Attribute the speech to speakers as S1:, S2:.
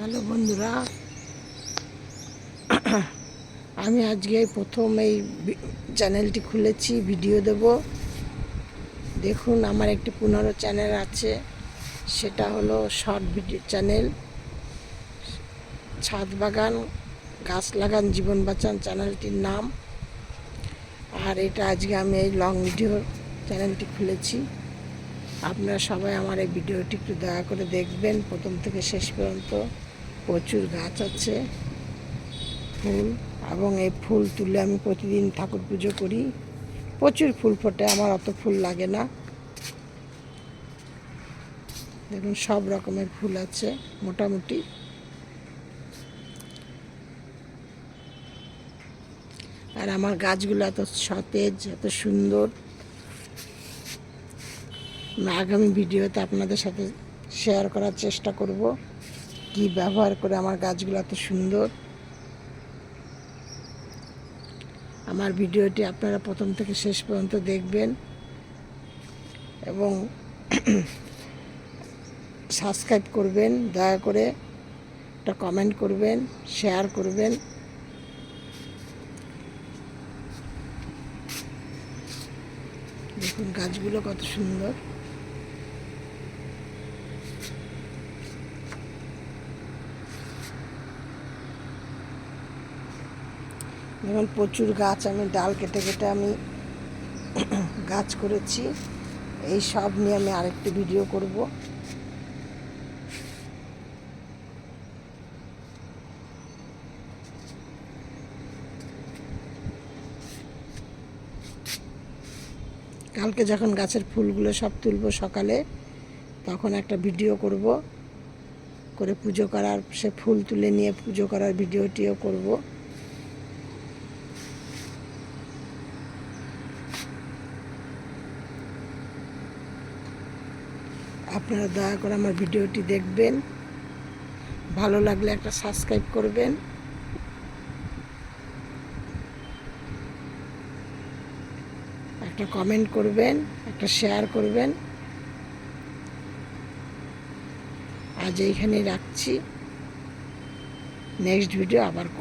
S1: Hello বন্ধুরা। আমি আজকে প্রথম এই চ্যানেলটি খুলেছি, ভিডিও দেব। দেখুন, আমার একটি পুনরো চ্যানেল আছে, সেটা হলো শর্ট ভিডিও চ্যানেল। ছাদ বাগান, গাছ লাগান, জীবন বাঁচান চ্যানেলটির নাম। আর এটা আজকে আমি এই লং ভিডিও চ্যানেলটি খুলেছি। আপনারা সবাই আমার এই ভিডিওটি একটু দয়া করে দেখবেন, প্রথম থেকে শেষ পর্যন্ত। প্রচুর গাছ আছে, ফুল, এবং এই ফুল তুলে আমি প্রতিদিন ঠাকুর পুজো করি। প্রচুর ফুল ফোটে, আমার অত ফুল লাগে না। দেখুন, সব রকমের ফুল আছে, মোটামুটি। আর আমার গাছগুলো এত সতেজ, এত সুন্দর। আগামী ভিডিওতে আপনাদের সাথে শেয়ার করার চেষ্টা করব। কি ব্যবহার করে আমার গাছগুলো এত সুন্দর। আমার ভিডিওটি আপনারা প্রথম থেকে শেষ পর্যন্ত দেখবেন এবং সাবস্ক্রাইব করবেন, দয়া করে একটা কমেন্ট করবেন, শেয়ার করবেন। দেখুন গাছগুলো কত সুন্দর। যেমন প্রচুর গাছ, আমি ডাল কেটে কেটে আমি গাছ করেছি। এই সব নিয়ে আমি আরেকটি ভিডিও করব। কালকে যখন গাছের ফুলগুলো সব তুলব সকালে, তখন একটা ভিডিও করব। করে পুজো করার, সে ফুল তুলে নিয়ে পুজো করার ভিডিওটিও করব। আপনারা দয়া করে আমার ভিডিওটি দেখবেন। ভালো লাগলে একটা সাবস্ক্রাইব করবেন। একটা কমেন্ট করবেন, একটা শেয়ার করবেন। আজ এইখানেই রাখছি। নেক্সট ভিডিও আবার